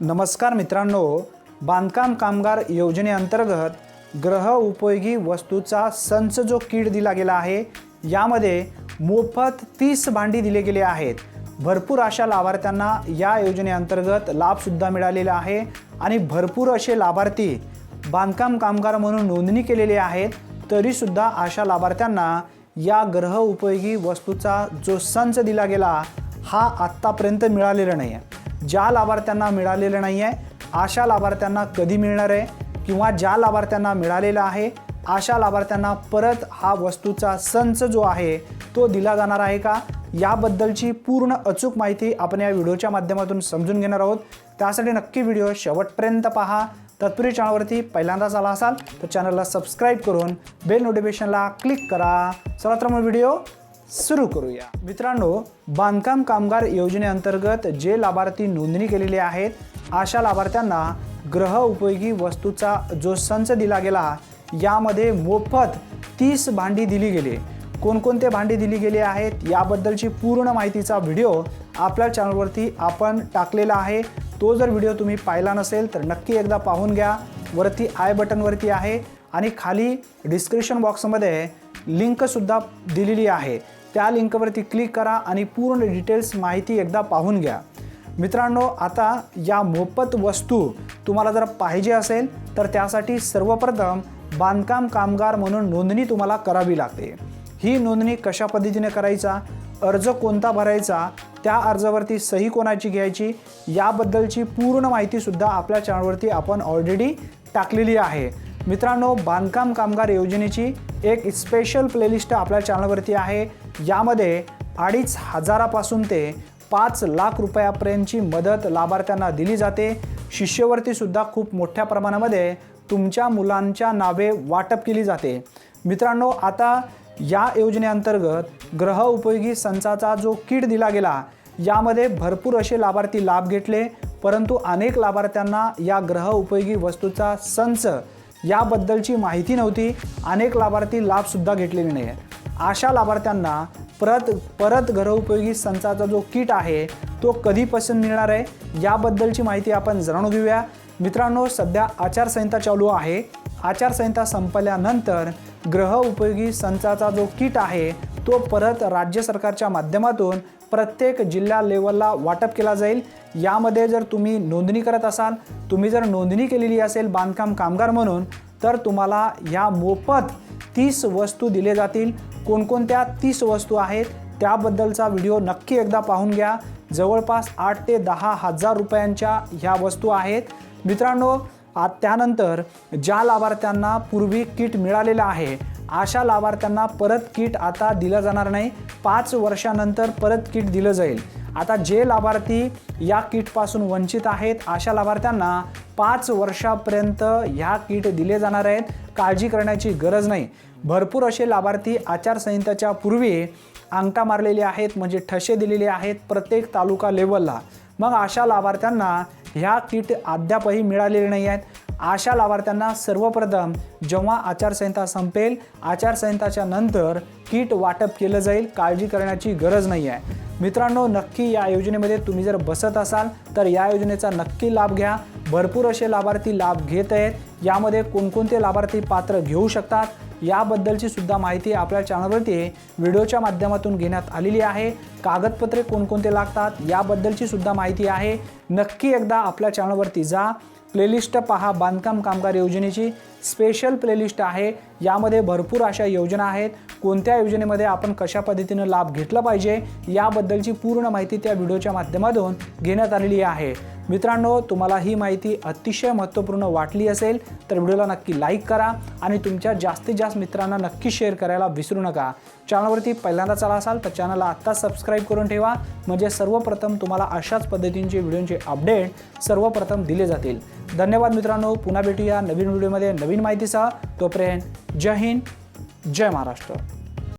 नमस्कार मित्रांनो बांधकाम कामगार योजनेअंतर्गत ग्रह उपयोगी वस्तूचा संच जो कीड दिला गेला आहे यामध्ये मोफत तीस भांडी दिले गेले आहेत. भरपूर अशा लाभार्थ्यांना या योजनेअंतर्गत लाभसुद्धा मिळालेला आहे आणि भरपूर असे लाभार्थी बांधकाम कामगार म्हणून नोंदणी केलेली आहेत तरीसुद्धा अशा लाभार्थ्यांना या ग्रह उपयोगी वस्तूचा जो संच दिला गेला हा आत्तापर्यंत मिळालेला नाही आहे ज्या लाभार्थ्यांना मिळालेलं नाही आहे अशा लाभार्थ्यांना कधी मिळणार आहे किंवा ज्या लाभार्थ्यांना मिळालेला आहे अशा लाभार्थ्यांना परत हा वस्तूचा संच जो आहे तो दिला जाणार आहे का? याबद्दलची पूर्ण अचूक माहिती आपण या व्हिडिओच्या माध्यमातून समजून घेणार आहोत. त्यासाठी नक्की व्हिडिओ शेवटपर्यंत पहा. तत्पूर्वी चॅनलवरती पहिल्यांदाच आला असाल तर चॅनलला सबस्क्राईब करून बेल नोटिफिकेशनला क्लिक करा. चला तर मग व्हिडिओ सुरू करूया. मित्रांनो बांधकाम कामगार योजनेअंतर्गत जे लाभार्थी नोंदणी केलेले आहेत अशा लाभार्थ्यांना ग्रह उपयोगी वस्तूचा जो संच दिला गेला यामध्ये मोफत तीस भांडी दिली गेली. कोणकोणते भांडी दिली गेली आहेत याबद्दलची पूर्ण माहितीचा व्हिडिओ आपल्या चॅनलवरती आपण टाकलेला आहे. तो जर व्हिडिओ तुम्ही पाहिला नसेल तर नक्की एकदा पाहून घ्या. वरती आय बटनवरती आहे आणि खाली डिस्क्रिप्शन बॉक्समध्ये लिंकसुद्धा दिलेली आहे. त्या लिंकवरती क्लिक करा आणि पूर्ण डिटेल्स माहिती एकदा पाहून घ्या. मित्रांनो आता या मोफत वस्तू तुम्हाला जर पाहिजे असेल तर त्यासाठी सर्वप्रथम बांधकाम कामगार म्हणून नोंदणी तुम्हाला करावी लागते. ही नोंदणी कशा पद्धतीने करायचा अर्ज कोणता भरायचा त्या अर्जावरती सही कोणाची घ्यायची याबद्दलची पूर्ण माहितीसुद्धा आपल्या चॅनलवरती आपण ऑलरेडी टाकलेली आहे. मित्रांनो बांधकाम कामगार योजनेची एक स्पेशल प्लेलिस्ट आपल्या चॅनलवरती आहे. यामध्ये अडीच हजारापासून ते पाच लाख रुपयापर्यंतची मदत लाभार्थ्यांना दिली जाते. शिष्यवृत्तीसुद्धा खूप मोठ्या प्रमाणामध्ये तुमच्या मुलांच्या नावे वाटप केली जाते. मित्रांनो आता या योजनेअंतर्गत ग्रह उपयोगी संचाचा जो किट दिला गेला यामध्ये भरपूर असे लाभार्थी लाभ घेतले. परंतु अनेक लाभार्थ्यांना या ग्रह उपयोगी वस्तूचा संच याबद्दलची माहिती नव्हती. अनेक लाभार्थी लाभसुद्धा घेतलेले नाही आहेत अशा लाभार्थ्यांना परत परत घरोपयोगी संचाचा जो किट आहे तो कधीपासून मिळणार आहे? याबद्दलची माहिती आपण जाणून घेऊया. मित्रांनो सध्या आचारसंहिता चालू आहे. आचारसंहिता संपल्यानंतर ग्रह उपयोगी संचाचा जो किट आहे तो परत राज्य सरकारच्या माध्यमातून प्रत्येक जिल्हा लेवलला वाटप केला जाईल. यामध्ये जर तुम्ही नोंदणी करत असाल तुम्ही जर नोंदणी केलेली असेल बांधकाम कामगार म्हणून तर तुम्हाला ह्या मोफत तीस वस्तू दिले जातील. कोणकोणत्या तीस वस्तू आहेत त्याबद्दलचा व्हिडिओ नक्की एकदा पाहून घ्या. जवळपास आठ ते दहा हजार रुपयांच्या ह्या वस्तू आहेत. मित्रांनो आ त्यानंतर ज्या लाभार्थ्यांना पूर्वी किट मिळालेलं आहे अशा लाभार्थ्यांना परत किट आता दिलं जाणार नाही. पाच वर्षानंतर परत किट दिलं जाईल. आता जे लाभार्थी या किटपासून वंचित आहेत अशा लाभार्थ्यांना पाच वर्षापर्यंत ह्या किट दिले जाणार आहेत. काळजी करण्याची गरज नाही. भरपूर असे लाभार्थी आचारसंहितेच्या पूर्वी अंगठा मारलेले आहेत म्हणजे ठसे दिलेले आहेत प्रत्येक तालुका लेवलला मग अशा लाभार्थ्यांना ह्या किट अद्यापही मिळालेले नाही आहेत. अशा लाभार्थ्यांना सर्वप्रथम जेव्हा आचारसंहिता संपेल आचारसंहिताच्या नंतर किट वाटप केलं जाईल. काळजी करण्याची गरज नाही आहे. मित्रांनो नक्की या योजनेमध्ये तुम्ही जर बसत असाल तर या योजनेचा नक्की लाभ घ्या. भरपूर असे लाभार्थी लाभ घेत आहेत. यामध्ये कोणकोणते लाभार्थी पात्र घेऊ शकतात याबद्दलची सुद्धा माहिती आपल्या चॅनलवरती व्हिडिओच्या माध्यमातून घेण्यात आलेली आहे. कागदपत्रे कोणकोणते लागतात याबद्दलची सुद्धा माहिती आहे. नक्की एकदा आपल्या चॅनलवरती जा. प्लेलिस्ट पहा बांधकाम कामगार योजनेची स्पेशल प्लेलिस्ट आहे. यामध्ये भरपूर अशा योजना आहेत. कोणत्या योजनेमध्ये आपण कशा पद्धतीनं लाभ घेतला पाहिजे याबद्दलची पूर्ण माहिती त्या व्हिडिओच्या माध्यमातून घेण्यात आलेली आहे. मित्रांनो तुम्हाला ही माहिती अतिशय महत्त्वपूर्ण वाटली असेल तर व्हिडिओला नक्की लाईक करा आणि तुमच्या जास्तीत जास्त मित्रांना नक्की शेअर करायला विसरू नका. चॅनलवरती पहिल्यांदा आला असाल तर चॅनलला आत्ताच सबस्क्राईब करून ठेवा. म्हणजे सर्वप्रथम तुम्हाला अशाच पद्धतींचे व्हिडिओचे अपडेट सर्वप्रथम दिले जातील. धन्यवाद मित्रांनो पुन्हा भेटूया नवीन व्हिडिओमध्ये नवीन माहितीसह. तोपर्यंत जय हिंद जय महाराष्ट्र.